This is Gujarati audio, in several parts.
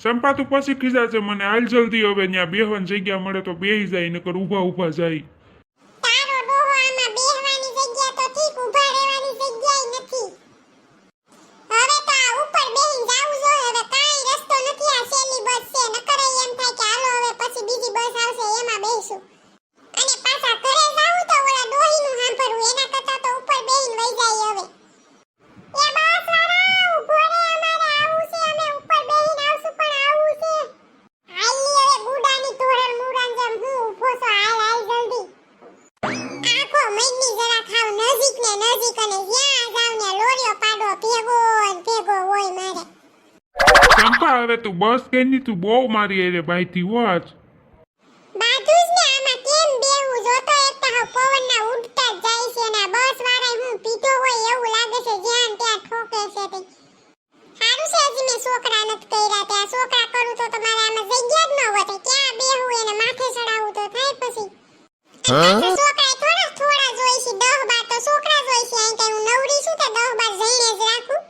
સંપા તું પછી ખીજાશે મને. હાલ જલ્દી હવે ત્યાં બેહવાની જગ્યા મળે તો બેહી જાય નકર ઊભા ઊભા જાય. તારો ડોહો આમાં બેહવાની જગ્યા તો ઠીક ઊભા રહેવાની જગ્યાએ નથી. હવે તો આ ઉપર બેહીને જાવું જોઈએ. હવે કાંઈ રસ્તો નથી આ છેલ્લી બસ છે. નકર એમ થાય કે હાલો હવે પછી બીજી બસ આવશે એમાં અને પાછા ઘરે જાવું તો ઓલા ડોહીનું સાંભળવું એના કરતાં તો ઉપર બેહીને વઈ જાય હવે. સંપા હવે તું બસ કેની તું બહુ મારી અરે બાઈથી વાંચ બાધું જ ને આમાં કેમ બેવું જોતો એક તો પવનના ઉડતા જ જાય છે ને બસ વાળાએ હું પીધો હોય એવું લાગે છે જ્યાં ત્યાં ઠોકે છે તે સારું છે હજી મેં છોકરા નથી કર્યા ત્યાં છોકરા કરું તો તમારે આમાં જગ્યા જ ન હોય ક્યાં બેહું એને માથે ચડાવું તો થાય પછી અને પાછા છોકરાએ થોડા થોડા જોઈ છે દહ બાર તો છોકરા જોઈ છે અહીં કઈ હું નવરી છું તો દહ બાર જઈને જ રાખું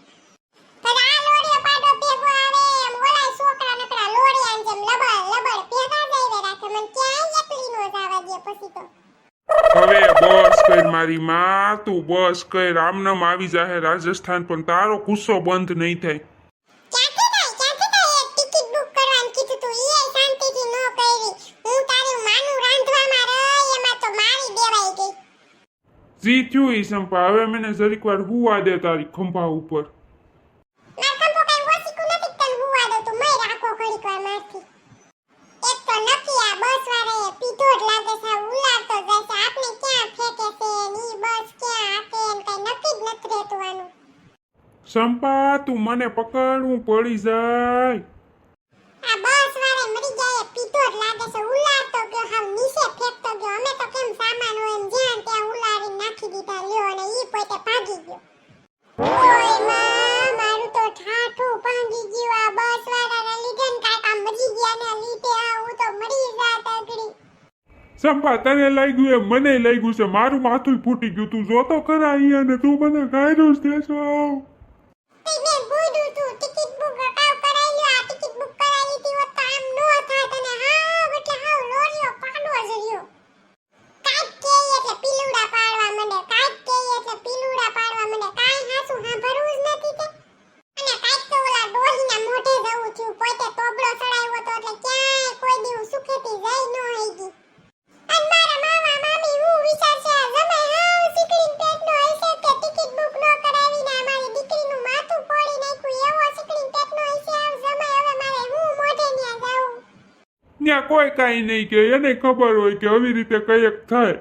પણ આ લોડીઓ પાડો ભેગો આવે એમ ઓલાય છોકરા નકરા લોડિયાની જેમ લબડ લબડ ભેગા જઈને રાખે મને ક્યાંય એકલી નો જવા દે પછી તો હવે બસ કર મારી માં તું બસ કઈ આમનામ આવી જાહે રાજસ્થાન પણ તારો ગુસ્સો બંધ નહીં થાય. તું. ઈ હું જી થયું સંપા. હવે મને જરીક વાર હુવા દે તારી ખંભા ઉપર માર કંપો કઈ ઓસીકું નથી તને હુવા દો તું મય રાખો ઘડીક વાર મારથી એક તો નક્કી આ બસ વાળાએ પીધો જ લાગે છે આ ઉલાડતો જાય છે આપને ક્યાં ફેંકે છે ને ઈ બસ ક્યાં હાકે ને કઈ નક્કી જ નથી રહેતું આનું સંપા તું મને પકડ હું પડી જાય. આ બસ વાળે મરી જાય પીધો જ લાગે છે ઉલાડતો ગયો હાવ નીચે ફેંકતો ગયો. અમે તો કેમ સામાન હોય એમ જ્યાં ત્યાં ઉલાડીને નાખી દીધા લ્યો અને ઈ પોતે ભાગી ગયો. ઓયમાં મારું તો ઠાઠું ભાંગી ગયું. આ બસ વાળાના લીધે ને કાકા મરી ગયા ને લીધે આ હું તો મરી જાત અગડી સંપા તને લાગ્યું એ મને લાગ્યું છે મારું માથું ફૂટી ગયું. તું જોતો ખરા અહીંયા ને તું મને ગાયરું જ દેશો. તે મેં બુડું ત્યાં કોઈ કાંઈ નહીં કે એને ખબર હોય કે આવી રીતે કંઈક થાય.